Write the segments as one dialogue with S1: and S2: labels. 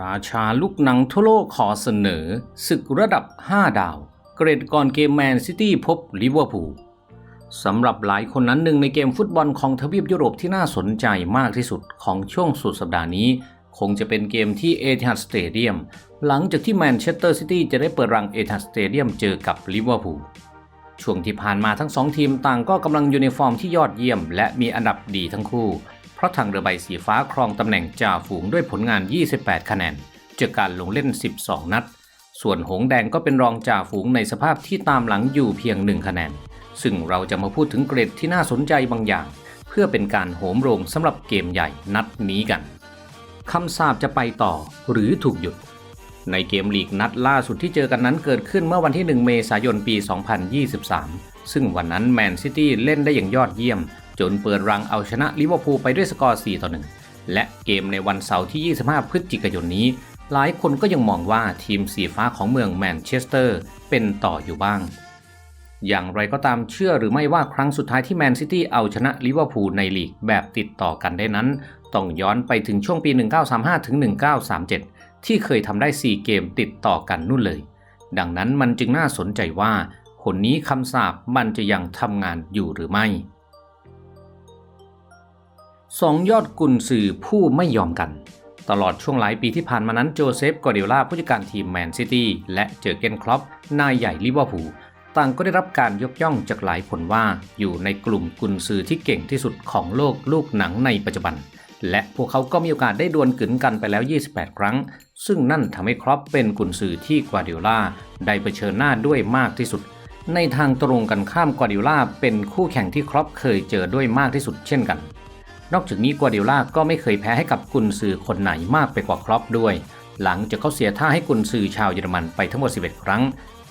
S1: ราชาลูกหนังทั่วโลกขอเสนอ ศึกระดับ 5 ดาว เกรดก่อนเกมแมนซิตี้พบลิเวอร์พูลสำหรับหลายคนนั้นหนึ่งในเกมฟุตบอลของทวีปยุโรปที่น่าสนใจมากที่สุดของช่วงสุดสัปดาห์นี้ คงจะเป็นเกมที่เอทิฮัดสเตเดียมหลังจากที่แมนเชสเตอร์ซิตี้จะได้เปิดรังเอทิฮัดสเตเดียมเจอกับลิเวอร์พูลช่วงที่ผ่านมาทั้งสองทีมต่างก็กำลังอยู่ในฟอร์มที่ยอดเยี่ยม และมีอันดับดีทั้งคู่ เพราะทางเรือใบสีฟ้าครองตำแหน่งจ่าฝูงด้วยผลงาน 28 คะแนนจากการลงเล่น 12 นัด ส่วนหงแดงก็เป็นรองจ่าฝูงในสภาพที่ตามหลังอยู่เพียง 1 คะแนน ซึ่งเราจะมาพูดถึงเกรดที่น่าสนใจบางอย่าง เพื่อเป็นการโหมโรงสำหรับเกมใหญ่นัดนี้กันคำสาปจะไปต่อหรือถูกหยุด ในเกมลีกนัดล่าสุดที่เจอกันนั้นเกิดขึ้นเมื่อวันที่ 1 เมษายนปี 2023 ซึ่งวันนั้นแมนซิตี้เล่นได้อย่างยอดเยี่ยม จนเปิดรังเอาชนะลิเวอร์พูลไปด้วยสกอร์ 4 ต่อ 1 และเกมในวันเสาร์ที่ 25 พฤศจิกายนนี้ หลายคนก็ยังมองว่าทีมสีฟ้าของเมืองแมนเชสเตอร์เป็นต่ออยู่บ้าง อย่างไรก็ตามเชื่อหรือไม่ว่าครั้งสุดท้ายที่แมนซิตี้เอาชนะลิเวอร์พูลในลีกแบบติดต่อกันได้นั้น ต้องย้อนไปถึงช่วงปี 1935ถึง1937 ที่เคยทำได้ 4 เกมติดต่อกันนู่นเลย ดังนั้นมันจึงน่าสนใจว่าคนนี้คำสาปมันจะยังทำงานอยู่หรือไม่ สองยอดกุนซือผู้ไม่ยอมกัน ตลอดช่วงหลายปีที่ผ่านมานั้นโจเซฟกอร์ดิโอลาผู้จัดการทีมแมนซิตี้และเจอเกนคล็อปนายใหญ่ลิเวอร์พูลต่างก็ได้รับการยกย่องจากหลายคนว่าอยู่ในกลุ่มกุนซือที่เก่งที่สุดของโลกลูกหนังในปัจจุบัน และพวกเขาก็มีโอกาสได้ดวลกึนกันไปแล้ว 28 ครั้ง ซึ่งนั่นทำให้ครอปเป็นกุนซือที่กวาดิโอลาได้เผชิญหน้าด้วยมากที่สุด ในทางตรงกันข้ามกวาดิโอลาเป็นคู่แข่งที่ครอปเคยเจอด้วยมากที่สุดเช่นกัน นอกจากนี้กัวเดโอลาก็ไม่เคยแพ้ให้กับกุนซือคนไหนมากไปกว่าครอปด้วย หลังจากเขาเสียท่าให้กุนซือชาวเยอรมันไปทั้งหมด 11 ครั้ง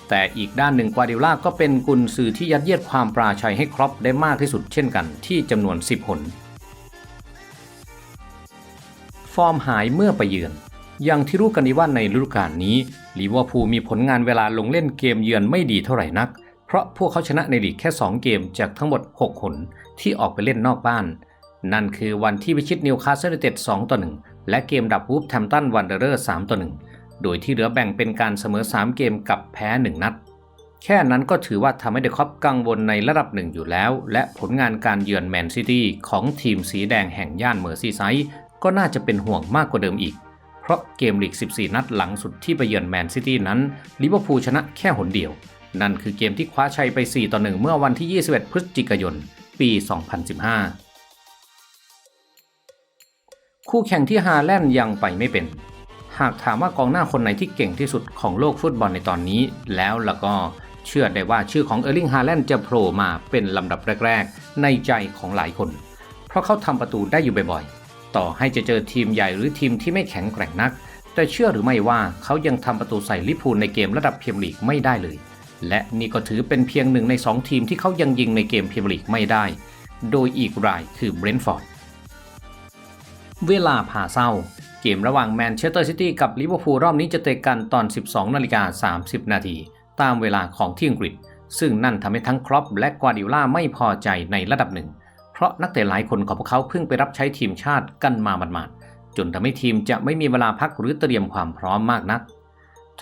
S1: แต่อีกด้านหนึ่งกัวเดโอลาก็เป็นกุนซือที่ยัดเยียดความปราชัยให้ครอปได้มากที่สุดเช่นกันที่จำนวน 10 หน ฟอร์มหายเมื่อไปเยือนอย่างที่รู้กันดีว่าในฤดูกาลนี้ลิเวอร์พูลมีผลงานเวลาลงเล่นเกมเยือนไม่ดีเท่าไหร่นัก เพราะพวกเขาชนะในลีกแค่ 2 เกมจากทั้งหมด 6 หนที่ออกไปเล่นนอกบ้าน นั่นคือวันที่พิชิตนิวคาสเซิลยูไนเต็ด2ต่อ1และเกมดับวูฟแทมตันวันเดอร์3ต่อ1โดยที่เหลือแบ่งเป็นการเสมอ 3 เกมกับแพ้ 1 นัด แค่นั้นก็ถือว่าทำให้เดอะคอปกังวลในระดับหนึ่งอยู่แล้ว และผลงานการเยือนแมนซิตี้ของทีมสีแดงแห่งย่านเมอร์ซีไซด์ก็น่าจะเป็นห่วงมากกว่าเดิมอีก เพราะเกมลีก 14 นัดหลังสุดที่ไปเยือนแมนซิตี้นั้นลิเวอร์พูลชนะแค่หนเดียว นั่นคือเกมที่คว้าชัยไป 4 ต่อ 1 เมื่อวันที่ 21 พฤศจิกายน ปี 2015 คู่แข่งที่ฮาแลนด์ยังไปไม่เป็น หากถามว่ากองหน้าคนไหนที่เก่งที่สุดของโลกฟุตบอลในตอนนี้ แล้วล้วก็เชื่อได้ว่าชื่อของเออร์ลิงฮาแลนด์จะโผล่มาเป็นลำดับแรก ๆ ในใจของหลายคน เพราะเขาทำประตูได้อยู่บ่อยๆ ต่อให้จะเจอทีมใหญ่หรือทีมที่ไม่แข็งแกร่งนัก แต่เชื่อหรือไม่ว่าเขายังทำประตูใส่ลิพูลในเกมระดับเมียร์ลีกไม่ได้เลย และนี่ก็ถือเป็นเพียงหนึ่งใน 2 ทีมที่เขายังยิงในเกมเมียร์ลีกไม่ได้ โดยอีกรายคือเบรนท์ฟอร์ด เวลาผ่าเศร้า เกมระหว่างแมนเชสเตอร์ซิตี้กับลิเวอร์พูลรอบนี้จะเตะกันตอน 12นาฬิกา30 นาที ตามเวลาของที่อังกฤษ ซึ่งนั่นทำให้ทั้งครอปและกวาดิโอลาไม่พอใจในระดับหนึ่ง เพราะนักเตะหลายคนของพวกเขาเพิ่งไปรับใช้ทีมชาติกันมาหมาดๆจนทำให้ทีมจะไม่มีเวลาพักหรือเตรียมความพร้อมมากนัก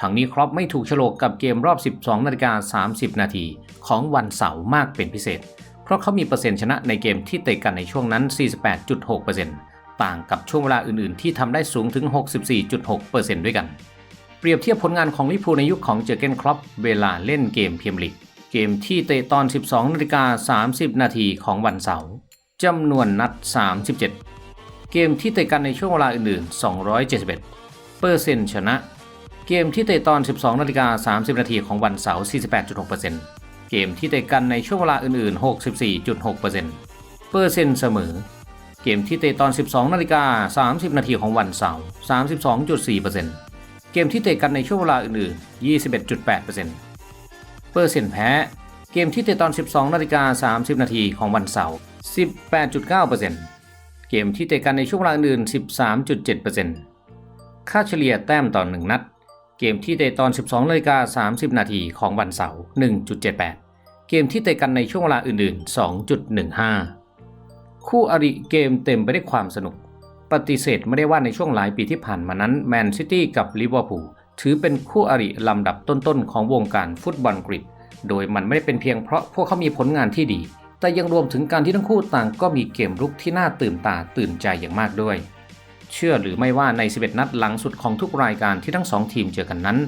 S1: ทั้งนี้ครอปไม่ถูกฉลกกับเกมรอบ 12นาฬิกา30 นาทีของวันเสาร์มากเป็นพิเศษ เพราะเขามีเปอร์เซ็นต์ชนะในเกมที่เตะกันในช่วงนั้น 48.6% ต่างกับช่วงเวลาอื่นๆ ที่ทำได้สูงถึง 64.6%ด้วยกัน เปรียบเทียบผลงานของลิพูในยุคของเจอเกนครอปเวลาเล่นเกมพรีเมียร์ลีกเกมที่เตะตอน 12นาฬิกา30 นาทีของวันเสาร์จำนวนนัด 37 เกมที่เตะกันในช่วงเวลาอื่นๆ 271 เปอร์เซ็นต์ชนะ เกมที่เตะตอน 12นาฬิกา30 นาทีของวันเสาร์ 48.6%เกมที่เตะกันในช่วงเวลาอื่นๆ 64.6%เปอร์เซ็นต์เสมอ เกมที่เตะตอน 12นาฬิกา30 นาทีของวันเสาร์ 32.4%เกมที่เตะกันในช่วงเวลาอื่นๆ 21.8%เปอร์เซ็นต์แพ้ เกมที่เตะตอน 12นาฬิกา30 นาทีของวันเสาร์ 18.9%เกมที่เตะกันในช่วงเวลาอื่นๆ13.7%ค่าเฉลี่ยแต้มต่อ 1 นัด เกมที่เตะตอน 12นาฬิกา30 นาทีของวันเสาร์ 1.78 เกมที่เตะกันในช่วงเวลาอื่นๆ 2.15 คู่อริเกมเต็มไปด้วยความสนุก ปฏิเสธไม่ได้ว่าในช่วงหลายปีที่ผ่านมานั้นแมนซิตี้กับลิเวอร์พูลถือเป็นคู่อริลำดับต้นๆของวงการฟุตบอลอังกโดยมันไม่ได้เป็นเพียงเพราะพวกเขามีผลงานที่ดี แต่ยังรวมถึงการที่ทั้งคู่ต่างก็มีเกมรุกที่น่าตื่นตาตื่นใจอย่างมากด้วย เชื่อหรือไม่ว่าใน 11 นัดหลังสุดของทุกรายการที่ทั้งสองทีมเจอกันนั้น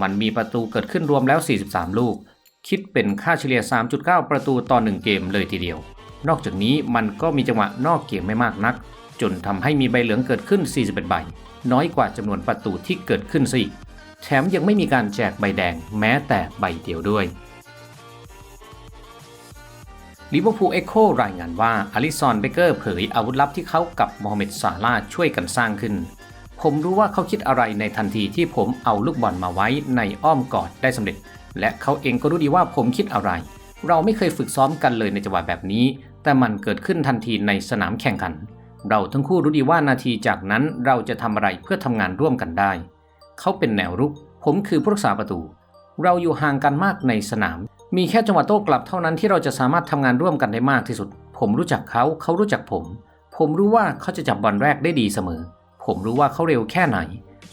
S1: มันมีประตูเกิดขึ้นรวมแล้ว 43 ลูก คิดเป็นค่าเฉลี่ย 3.9 ประตูต่อ 1 เกมเลยทีเดียว นอกจากนี้มันก็มีจังหวะนอกเกมไม่มากนัก จนทำให้มีใบเหลืองเกิดขึ้น 41 ใบ น้อยกว่าจำนวนประตูที่เกิดขึ้นซะอีก แถมยังไม่มีการแจกใบแดงแม้แต่ใบเดียวด้วยลิเวอร์พูลเอ็กโครายงานว่าอลิซอนเบเกอร์เผยอาวุธลับที่เขากับโมฮัมเหม็ดซาลาห์ช่วยกันสร้างขึ้น ผมรู้ว่าเขาคิดอะไรในทันทีที่ผมเอาลูกบอลมาไว้ในอ้อมกอดได้สำเร็จ และเขาเองก็รู้ดีว่าผมคิดอะไร เราไม่เคยฝึกซ้อมกันเลยในจังหวะแบบนี้ แต่มันเกิดขึ้นทันทีในสนามแข่งขัน เราทั้งคู่รู้ดีว่านาทีจากนั้นเราจะทำอะไรเพื่อทำงานร่วมกันได้ เขาเป็นแนวรุก ผมคือผู้รักษาประตู เราอยู่ห่างกันมากในสนาม มีแค่จังหวะโต้กลับเท่านั้นที่เราจะสามารถทำงานร่วมกันได้มากที่สุด ผมรู้จักเขา เขารู้จักผม ผมรู้ว่าเขาจะจับบอลแรกได้ดีเสมอ ผมรู้ว่าเขาเร็วแค่ไหน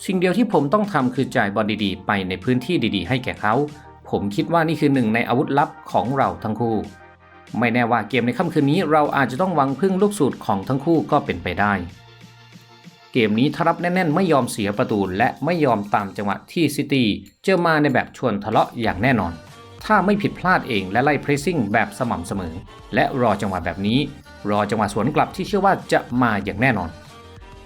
S1: สิ่งเดียวที่ผมต้องทำคือจ่ายบอลดีๆ ไปในพื้นที่ดีๆ ให้แก่เขา ผมคิดว่านี่คือหนึ่งในอาวุธลับของเราทั้งคู่ ไม่แน่ว่าเกมในค่ำคืนนี้เราอาจจะต้องวังพึ่งลูกสูตรของทั้งคู่ก็เป็นไปได้ เกมนี้ทรับแน่น ๆ ไม่ยอมเสียประตูและไม่ยอมตามจังหวะที่ซิตี้เจอมาในแบบชวนทะเลาะอย่างแน่นอน ถ้าไม่ผิดพลาดเองและไล่เพรสซิ่งแบบสม่ำเสมอ และรอจังหวะแบบนี้ รอจังหวะสวนกลับที่เชื่อว่าจะมาอย่างแน่นอน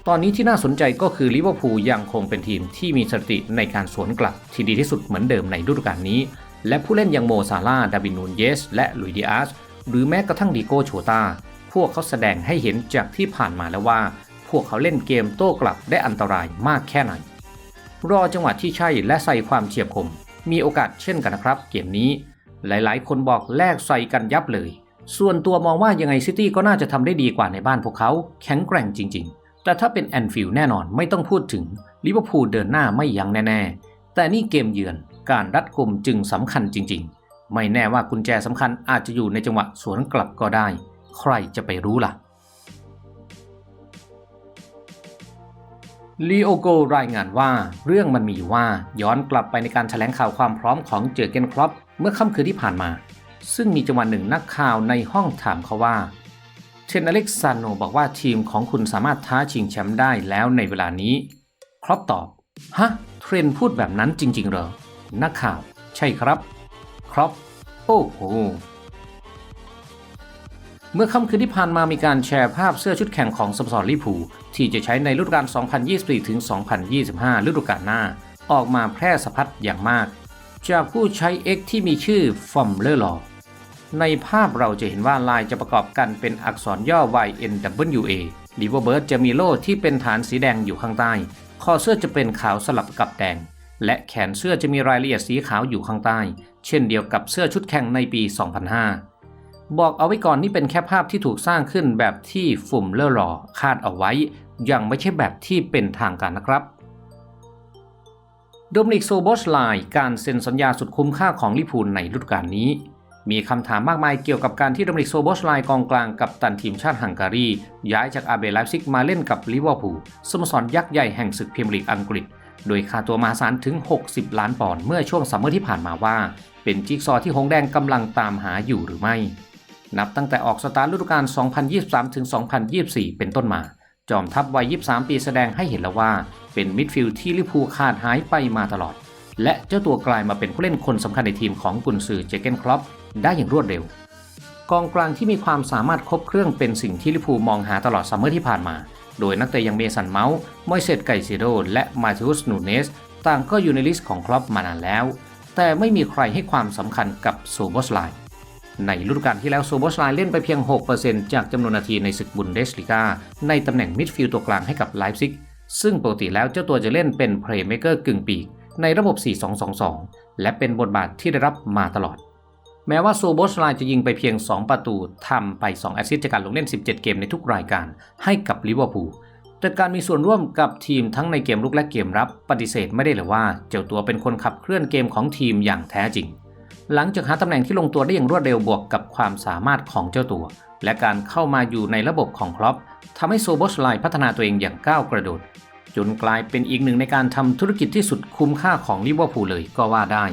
S1: ตอนนี้ที่น่าสนใจก็คือลิเวอร์พูลยังคงเป็นทีมที่มีสถิติในการสวนกลับที่ดีที่สุดเหมือนเดิมในฤดูกาลนี้ และผู้เล่นอย่างโมซาลาดาบินนูนเยส และลุยดิอาส หรือแม้กระทั่งดีโกโชตาพวกเขาแสดงให้เห็นจากที่ผ่านมาแล้วว่า พวกเขาเล่นเกมโต้กลับได้อันตรายมากแค่ไหน รอจังหวะที่ใช่และใส่ความเฉียบคม มีโอกาสเช่นกันนะครับ เกมนี้ หลายๆ คนบอกแลกใส่กันยับเลย ส่วนตัวมองว่ายังไงซิตี้ก็น่าจะทำได้ดีกว่าในบ้านพวกเขา แข็งแกร่งจริง ๆ แต่ถ้าเป็นแอนฟิลด์แน่นอนไม่ต้องพูดถึงลิเวอร์พูลเดินหน้าไม่ยั้งแน่ ๆ แต่นี่เกมเยือนการรัดกุมจึงสำคัญจริง ๆ ไม่แน่ว่ากุญแจสำคัญอาจจะอยู่ในจังหวะสวนกลับก็ได้ ใครจะไปรู้ล่ะลีโอโกรายงานว่าเรื่องมันมีอยู่ว่าย้อนกลับไปในการแถลงข่าวความพร้อมของเจอเกนครอปเมื่อค่ำคืนที่ผ่านมา ซึ่งมีจังหวะหนึ่งนักข่าวในห้องถามเขาว่าเทนอเล็กซานโนบอกว่าทีมของคุณสามารถท้าชิงแชมป์ได้แล้วในเวลานี้ ครอปตอบ ฮะ เทรนพูดแบบนั้นจริง ๆ เหรอ นักข่าว ใช่ครับ ครอปโอ้โห เมื่อค่ำคืนที่ผ่านมามีการแชร์ภาพเสื้อชุดแข่งของสโมสรลิพูที่จะใช้ในฤดูกาล 2024 ถึง 2025 ฤดูกาลหน้า ออกมาแพร่สะพัดอย่างมาก จากผู้ใช้ X ที่มีชื่อฟอมเลอร์ลอในภาพเราจะเห็นว่าลายจะประกอบกันเป็นอักษรย่อ YNWA ลิเวอร์เบิร์ดจะมีโล่ที่เป็นฐานสีแดงอยู่ข้างใต้ คอเสื้อจะเป็นขาวสลับกับแดง และแขนเสื้อจะมีรายละเอียดสีขาวอยู่ข้างใต้ เช่นเดียวกับเสื้อชุดแข่งในปี 2005 บอกเอาไว้ก่อนนี่เป็นแค่ภาพที่ถูกสร้างขึ้นแบบที่ฝุ่มเลอรอคาดเอาไว้ ยังไม่ใช่แบบที่เป็นทางการนะครับโดมินิกโซโบสไลการเซ็นสัญญาสุดคุ้มค่าของลิพูลในฤดูกาลนี้ มีคำถามมากมายเกี่ยวกับการที่โดมินิกโซโบสไลกองกลางกับตันทีมชาติฮังการี ย้ายจากอาเบไลฟ์ซิกมาเล่นกับลิเวอร์พูลสโมสรยักษ์ใหญ่แห่งศึกพรีเมียร์ลีกอังกฤษ โดยค่าตัวมหาศาลถึง 60 ล้านปอนด์เมื่อช่วงซัมเมอร์ที่ผ่านมาว่า เป็นจิ๊กซอว์ที่หงแดงกำลังตามหาอยู่หรือไม่ นับตั้งแต่ออกสตาร์ทฤดูกาล 2023-2024 เป็นต้นมา จอมทัพวัย 23 ปีแสดงให้เห็นแล้วว่า เป็นมิดฟิลด์ที่ลิพูขาดหายไปมาตลอด และเจ้าตัวกลายมาเป็นผู้เล่นคนสำคัญในทีมของกุนซือเจเกนครอปได้อย่างรวดเร็ว กองกลางที่มีความสามารถครบเครื่องเป็นสิ่งที่ลิพูมองหาตลอดซัมเมอร์ที่ผ่านมา โดยนักเตะอย่างเมสันเมาส์มอยเซตไกเซโดและมาเทอุสนูเนส ต่างก็อยู่ในลิสต์ของครอปมานานแล้ว แต่ไม่มีใครให้ความสำคัญกับโซโบสไลในฤดูกาลที่แล้วโซโบสไลเล่นไปเพียง 6%จากจำนวนนาทีในศึกบุนเดสลิกาในตำแหน่งมิดฟิลด์ตัวกลางให้กับไลฟ์ซิก ซึ่งปกติแล้วเจ้าตัวจะเล่นเป็นเพลย์เมเกอร์กึ่งปีกในระบบ 4-2-2-2 และเป็นบทบาทที่ได้รับมาตลอด แม้ว่าโซโบสไลจะยิงไปเพียง 2 ประตูทำไป 2 แอสซิสจากการลงเล่น 17 เกมในทุกรายการให้กับลิเวอร์พูลแต่การมีส่วนร่วมกับทีมทั้งในเกมลุกและเกมรับปฏิเสธไม่ได้เลยว่าเจ้าตัวเป็นคนขับเคลื่อนเกมของทีมอย่างแท้จริง หลังจากหาตำแหน่งที่ลงตัวได้อย่างรวดเร็วบวกกับความสามารถของเจ้าตัว และการเข้ามาอยู่ในระบบของครอปทำให้โซโบสไลพัฒนาตัวเองอย่างก้าวกระโดดจนกลายเป็นอีกหนึ่งในการทำธุรกิจที่สุดคุ้มค่าของลิเวอร์พูลเลยก็ว่าได้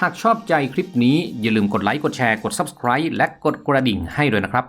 S1: หากชอบใจคลิปนี้อย่าลืมกดไลค์กดแชร์กด Subscribe และกดกระดิ่งให้ด้วยนะครับ